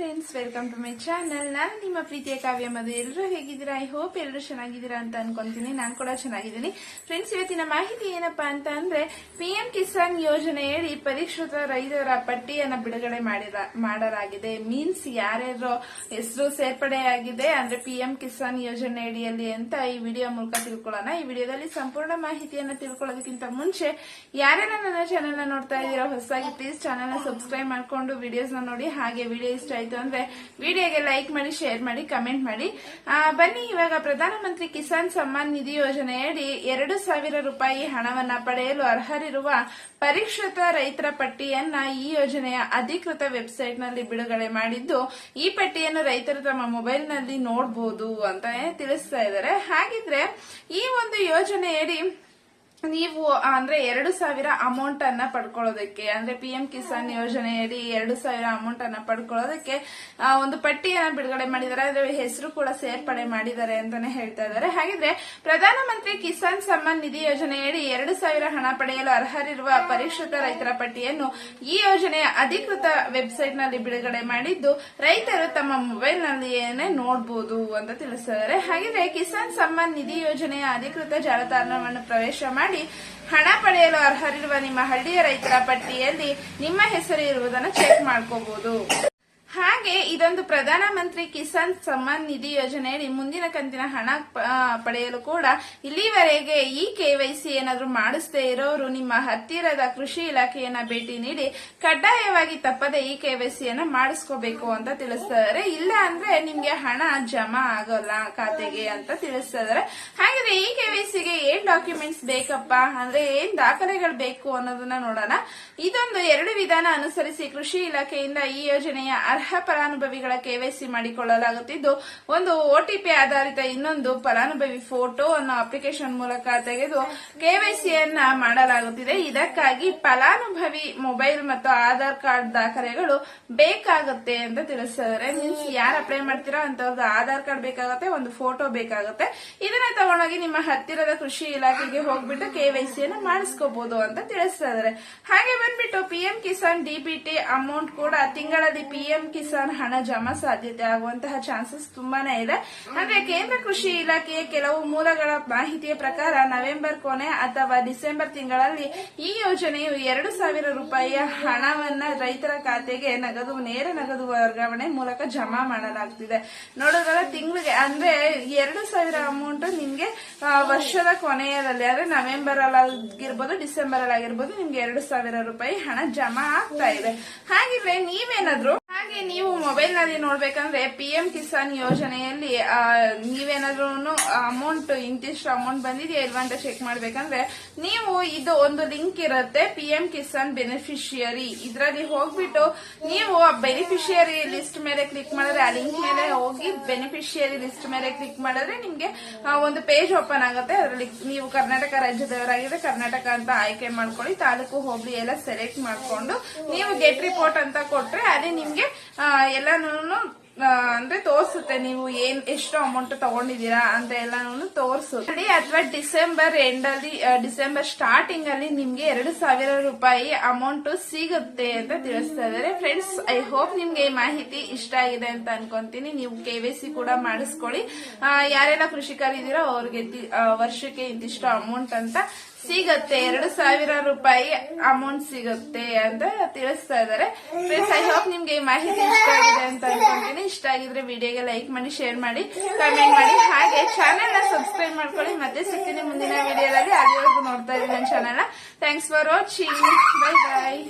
Friends welcome to my channel ನಾನು ನಿಮ್ಮ ಪ್ರೀತಿಯ ಕಾವ್ಯ ಮಧು. ಎಲ್ಲರೂ ಹೇಗಿದ್ದೀರಾ? ಐ ಹೋಪ್ ಎಲ್ಲರೂ ಚೆನ್ನಾಗಿದ್ದೀರಾ ಅಂತ ಅನ್ಕೊಂತೀನಿ. ನಾನು ಕೂಡ ಚೆನ್ನಾಗಿದ್ದೀನಿ. ಫ್ರೆಂಡ್ಸ್ ಇವತ್ತಿನ ಮಾಹಿತಿ ಏನಪ್ಪಾ ಅಂತ ಅಂದ್ರೆ ಪಿಎಂ ಕಿಸಾನ್ ಯೋಜನೆಯಡಿ ಪರಿಷ್ಕೃತ ರೈತರ ಪಟ್ಟಿಯನ್ನು ಬಿಡುಗಡೆ ಮಾಡಲಾಗಿದೆ. ಮೀನ್ಸ್ ಯಾರ್ಯಾರು ಹೆಸರು ಸೇರ್ಪಡೆಯಾಗಿದೆ ಅಂದ್ರೆ ಪಿಎಂ ಕಿಸಾನ್ ಯೋಜನೆ ಅಡಿಯಲ್ಲಿ ಅಂತ ಈ ವಿಡಿಯೋ ಮೂಲಕ ತಿಳ್ಕೊಳ್ಳೋಣ. ಈ ವಿಡಿಯೋದಲ್ಲಿ ಸಂಪೂರ್ಣ ಮಾಹಿತಿಯನ್ನು ತಿಳ್ಕೊಳ್ಳೋದಕ್ಕಿಂತ ಮುಂಚೆ, ಯಾರೆಲ್ಲ ನನ್ನ ಚಾನೆಲ್ ನೋಡ್ತಾ ಇದ್ದೀರಾ, ಹೊಸದಾಗಿ ಪ್ಲೀಸ್ ಚಾನೆಲ್ ಸಬ್ಸ್ಕ್ರೈಬ್ ಮಾಡಿಕೊಂಡು ವಿಡಿಯೋಸ್ ನೋಡಿ. ಹಾಗೆ ವಿಡಿಯೋ ಇಷ್ಟ ಅಂದ್ರೆ ವಿಡಿಯೋಗೆ ಲೈಕ್ ಮಾಡಿ ಶೇರ್ ಮಾಡಿ ಕಮೆಂಟ್ ಮಾಡಿ. ಬನ್ನಿ ಇವಾಗ ಪ್ರಧಾನಮಂತ್ರಿ ಕಿಸಾನ್ ಸಮ್ಮಾನ್ ನಿಧಿ ಯೋಜನೆಯಡಿ ಎರಡು ಸಾವಿರ ರೂಪಾಯಿ ಹಣವನ್ನ ಪಡೆಯಲು ಅರ್ಹರಿರುವ ಪರಿಷ್ಕೃತ ರೈತರ ಪಟ್ಟಿಯನ್ನ ಈ ಯೋಜನೆಯ ಅಧಿಕೃತ ವೆಬ್ಸೈಟ್ನಲ್ಲಿ ಬಿಡುಗಡೆ ಮಾಡಿದ್ದು ಈ ಪಟ್ಟಿಯನ್ನು ರೈತರು ತಮ್ಮ ಮೊಬೈಲ್ನಲ್ಲಿ ನೋಡಬಹುದು ಅಂತ ತಿಳಿಸ್ತಾ ಇದ್ದಾರೆ. ಹಾಗಿದ್ರೆ ಈ ಒಂದು ಯೋಜನೆಯಡಿ ನೀವು ಅಂದ್ರೆ ಎರಡು ಸಾವಿರ ಅಮೌಂಟ್ ಅನ್ನ ಪಡ್ಕೊಳ್ಳೋದಕ್ಕೆ, ಅಂದ್ರೆ ಪಿ ಎಂ ಕಿಸಾನ್ ಯೋಜನೆಯಲ್ಲಿ ಎರಡು ಸಾವಿರ ಅಮೌಂಟ್ ಅನ್ನ ಪಡ್ಕೊಳ್ಳೋದಕ್ಕೆ ಒಂದು ಪಟ್ಟಿಯನ್ನ ಬಿಡುಗಡೆ ಮಾಡಿದ್ದಾರೆ. ಅದರ ಹೆಸರು ಕೂಡ ಸೇರ್ಪಡೆ ಮಾಡಿದ್ದಾರೆ ಅಂತಾನೆ ಹೇಳ್ತಾ ಇದ್ದಾರೆ. ಹಾಗಿದ್ರೆ ಪ್ರಧಾನಮಂತ್ರಿ ಕಿಸಾನ್ ಸಮ್ಮಾನ್ ನಿಧಿ ಯೋಜನೆಯಡಿ ಎರಡು ಸಾವಿರ ಹಣ ಪಡೆಯಲು ಅರ್ಹರಿರುವ ಪರಿಷ್ಕೃತ ರೈತರ ಪಟ್ಟಿಯನ್ನು ಈ ಯೋಜನೆಯ ಅಧಿಕೃತ ವೆಬ್ಸೈಟ್ನಲ್ಲಿ ಬಿಡುಗಡೆ ಮಾಡಿದ್ದು, ರೈತರು ತಮ್ಮ ಮೊಬೈಲ್ ನಲ್ಲಿಯೇ ನೋಡಬಹುದು ಅಂತ ತಿಳಿಸಿದ್ದಾರೆ. ಹಾಗಿದ್ರೆ ಕಿಸಾನ್ ಸಮ್ಮಾನ್ ನಿಧಿ ಯೋಜನೆಯ ಅಧಿಕೃತ ಜಾಲತಾಣವನ್ನು ಪ್ರವೇಶ ಮಾಡಿ ಹಣ ಪಡೆಯಲು ಅರ್ಹರಿರುವ ನಿಮ್ಮ ಹಳ್ಳಿಯ ರೈತರ ಪಟ್ಟಿಯಲ್ಲಿ ನಿಮ್ಮ ಹೆಸರು ಇರುವುದನ್ನು ಚೆಕ್ ಮಾಡ್ಕೋಬಹುದು ಹಾಗೆ ಇದೊಂದು ಪ್ರಧಾನ ಮಂತ್ರಿ ಕಿಸಾನ್ ಸಮ್ಮಾನ್ ನಿಧಿ ಯೋಜನೆಯಲ್ಲಿ ಮುಂದಿನ ಕಂತಿನ ಹಣ ಪಡೆಯಲು ಕೂಡ ಇಲ್ಲಿವರೆಗೆ ಈ ಕೆವೈಸಿ ಏನಾದರೂ ಮಾಡಿಸದೇ ಇರೋರು ನಿಮ್ಮ ಹತ್ತಿರದ ಕೃಷಿ ಇಲಾಖೆಯನ್ನ ಭೇಟಿ ನೀಡಿ ಕಡ್ಡಾಯವಾಗಿ ತಪ್ಪದೆ ಈ ಕೆವೈಸಿಯನ್ನ ಮಾಡಿಸ್ಕೋಬೇಕು ಅಂತ ತಿಳಿಸ್ತಾ ಇದಾರೆ ಇಲ್ಲ ಅಂದ್ರೆ ನಿಮ್ಗೆ ಹಣ ಜಮಾ ಆಗೋಲ್ಲ ಖಾತೆಗೆ ಅಂತ ತಿಳಿಸ್ತಾ ಇದಾರೆ ಹಾಗಾದ್ರೆ ಈ ಕೆವೈಸಿಗೆ ಏನ್ ಡಾಕ್ಯುಮೆಂಟ್ಸ್ ಬೇಕಪ್ಪ? ಅಂದ್ರೆ ಏನ್ ದಾಖಲೆಗಳು ಬೇಕು ಅನ್ನೋದನ್ನ ನೋಡೋಣ. ಇದೊಂದು ಎರಡು ವಿಧಾನ ಅನುಸರಿಸಿ ಕೃಷಿ ಇಲಾಖೆಯಿಂದ ಈ ಯೋಜನೆಯ ಅರ್ಹ ಫಲಾನುಭವಿಗಳ ಕೆವೈಸಿ ಮಾಡಿಕೊಳ್ಳಲಾಗುತ್ತಿದ್ದು ಒಂದು ಒಟಿಪಿ ಆಧಾರಿತ ಇನ್ನೊಂದು ಫಲಾನುಭವಿ ಫೋಟೋ ಅನ್ನೋ ಅಪ್ಲಿಕೇಶನ್ ಮೂಲಕ ತೆಗೆದು ಕೆವೈಸಿಯನ್ನ ಮಾಡಲಾಗುತ್ತಿದೆ. ಇದಕ್ಕಾಗಿ ಫಲಾನುಭವಿ ಮೊಬೈಲ್ ಮತ್ತು ಆಧಾರ್ ಕಾರ್ಡ್ ದಾಖಲೆಗಳು ಬೇಕಾಗುತ್ತೆ ಅಂತ ತಿಳಿಸಿದ್ದಾರೆ. ಮೀನ್ಸ್ ಯಾರು ಅಪ್ಲೈ ಮಾಡ್ತೀರಾ ಅಂತವ್ರದ್ದು ಆಧಾರ್ ಕಾರ್ಡ್ ಬೇಕಾಗುತ್ತೆ, ಒಂದು ಫೋಟೋ ಬೇಕಾಗುತ್ತೆ. ಇದನ್ನ ತಗೊಂಡೋಗಿ ನಿಮ್ಮ ಹತ್ತಿರದ ಕೃಷಿ ಇಲಾಖೆಗೆ ಹೋಗ್ಬಿಟ್ಟು ಸಿಯನ್ನು ಮಾಡಿಸ್ಕೋಬಹುದು ಅಂತ ತಿಳಿಸ್ತಾ ಹಾಗೆ ಬಂದ್ಬಿಟ್ಟು P M Kisan DBT amount ಕೂಡ ತಿಂಗಳಲ್ಲಿ ಪಿ ಎಂ ಕಿಸಾನ್ ಹಣ ಜಮಾ ಸಾಧ್ಯತೆ ಆಗುವಂತಹ ಚಾನ್ಸಸ್ ತುಂಬಾನೇ ಇದೆ. ಅಂದ್ರೆ ಕೇಂದ್ರ ಕೃಷಿ ಇಲಾಖೆಯ ಕೆಲವು ಮೂಲಗಳ ಮಾಹಿತಿಯ ಪ್ರಕಾರ ನವೆಂಬರ್ ಕೊನೆ ಅಥವಾ ಡಿಸೆಂಬರ್ ತಿಂಗಳಲ್ಲಿ ಈ ಯೋಜನೆಯು ಎರಡು ಸಾವಿರ ರೂಪಾಯಿಯ ಹಣವನ್ನ ರೈತರ ಖಾತೆಗೆ ನಗದು, ನೇರ ನಗದು ವರ್ಗಾವಣೆ ಮೂಲಕ ಜಮಾ ಮಾಡಲಾಗ್ತಿದೆ. ನೋಡೋದಲ್ಲ ತಿಂಗಳಿಗೆ ಅಂದ್ರೆ ಎರಡು ಸಾವಿರ ಅಮೌಂಟ್ ನಿಮ್ಗೆ ವರ್ಷದ ವರ್ಷದ ಕೊನೆಯದಲ್ಲಿ ಅಂದ್ರೆ ನವೆಂಬರ್ ಆಗಿರ್ಬೋದು ಡಿಸೆಂಬರ್ ಅಲ್ಲಿ ಆಗಿರ್ಬೋದು ನಿಮ್ಗೆ ಎರಡು ಸಾವಿರ ರೂಪಾಯಿ ಹಣ ಜಮಾ ಆಗ್ತಾ ಇದೆ. ಹಾಗಿದ್ರೆ ನೀವೇನಾದ್ರೂ ನೀವು ಮೊಬೈಲ್ನಲ್ಲಿ ನೋಡ್ಬೇಕಂದ್ರೆ ಪಿ ಎಂ ಕಿಸಾನ್ ಯೋಜನೆಯಲ್ಲಿ ನೀವೇನಾದ್ರೂ ಅಮೌಂಟ್ ಇಂತಿಷ್ಟು ಅಮೌಂಟ್ ಬಂದಿದೆಯಾ ಇಲ್ವಾ ಅಂತ ಚೆಕ್ ಮಾಡ್ಬೇಕಂದ್ರೆ ನೀವು ಇದು ಒಂದು ಲಿಂಕ್ ಇರುತ್ತೆ ಪಿ ಎಂ ಕಿಸಾನ್ ಬೆನಿಫಿಷಿಯರಿ ಇದರಲ್ಲಿ ಹೋಗ್ಬಿಟ್ಟು ನೀವು ಬೆನಿಫಿಷಿಯರಿ ಲಿಸ್ಟ್ ಮೇಲೆ ಕ್ಲಿಕ್ ಮಾಡಿದ್ರೆ ಆ ಲಿಂಕ್ ಮೇಲೆ ಹೋಗಿ ಬೆನಿಫಿಷಿಯರಿ ಲಿಸ್ಟ್ ಮೇಲೆ ಕ್ಲಿಕ್ ಮಾಡಿದ್ರೆ ನಿಮ್ಗೆ ಒಂದು ಪೇಜ್ ಓಪನ್ ಆಗುತ್ತೆ. ಅದರಲ್ಲಿ ನೀವು ಕರ್ನಾಟಕ ರಾಜ್ಯದವರಾಗಿದ್ರೆ ಕರ್ನಾಟಕ ಅಂತ ಆಯ್ಕೆ ಮಾಡ್ಕೊಳ್ಳಿ, ತಾಲೂಕು ಹೋಬಳಿ ಎಲ್ಲ ಸೆಲೆಕ್ಟ್ ಮಾಡಿಕೊಂಡು ನೀವು ಗೆಟ್ ರಿಪೋರ್ಟ್ ಅಂತ ಕೊಟ್ರೆ ಅದೇ ನಿಮ್ಗೆ ಎಲ್ಲಾನು ಅಂದ್ರೆ ತೋರಿಸುತ್ತೆ ನೀವು ಏನ್ ಎಷ್ಟು ಅಮೌಂಟ್ ತಗೊಂಡಿದ್ದೀರಾ ಅಂತ ಎಲ್ಲಾನು ತೋರಿಸುತ್ತೆ ಅಥವಾ ಡಿಸೆಂಬರ್ ಎಂಡ್ ಅಲ್ಲಿ ಡಿಸೆಂಬರ್ ಸ್ಟಾರ್ಟಿಂಗ್ ಅಲ್ಲಿ ನಿಮ್ಗೆ ಎರಡು ಸಾವಿರ ರೂಪಾಯಿ ಅಮೌಂಟ್ ಸಿಗುತ್ತೆ ಅಂತ ತಿಳಿಸ್ತಾ ಇದಾರೆ ಫ್ರೆಂಡ್ಸ್ ಐ ಹೋಪ್ ನಿಮ್ಗೆ ಈ ಮಾಹಿತಿ ಇಷ್ಟ ಆಗಿದೆ ಅಂತ ಅನ್ಕೊಂತೀನಿ. ನೀವು ಕೆ ವೈ ಸಿ ಕೂಡ ಮಾಡಿಸ್ಕೊಳ್ಳಿ. ಯಾರೆಲ್ಲ ಕೃಷಿಕರಿದ್ದೀರೋ ಅವ್ರಿಗೆ ವರ್ಷಕ್ಕೆ ಇಂತಿಷ್ಟು ಅಮೌಂಟ್ ಅಂತ ಸಿಗತ್ತೆ, ಎರಡು ಸಾವಿರ ರೂಪಾಯಿ ಅಮೌಂಟ್ ಸಿಗುತ್ತೆ ಅಂತ ತಿಳಿಸ್ತಾ ಫ್ರೆಂಡ್ಸ್ ಐ ಹೋಪ್ ನಿಮ್ಗೆ ಈ ಮಾಹಿತಿ ಇಷ್ಟ ಆಗಿದೆ ಅಂತ ಅನ್ಕೊಂತೀನಿ ಇಷ್ಟ ಆಗಿದ್ರೆ ವಿಡಿಯೋಗೆ ಲೈಕ್ ಮಾಡಿ ಶೇರ್ ಮಾಡಿ ಕಮೆಂಟ್ ಮಾಡಿ. ಹಾಗೆ ಚಾನೆಲ್ನ ಸಬ್ಸ್ಕ್ರೈಬ್ ಮಾಡ್ಕೊಳ್ಳಿ. ಮತ್ತೆ ಸಿಗ್ತೀನಿ ಮುಂದಿನ ವಿಡಿಯೋದಲ್ಲಿ. ಅಲ್ಲಿವರೆಗೂ ನೋಡ್ತಾ ಇದ್ದೀನಿ ನನ್ನ channel thanks for watching bye bye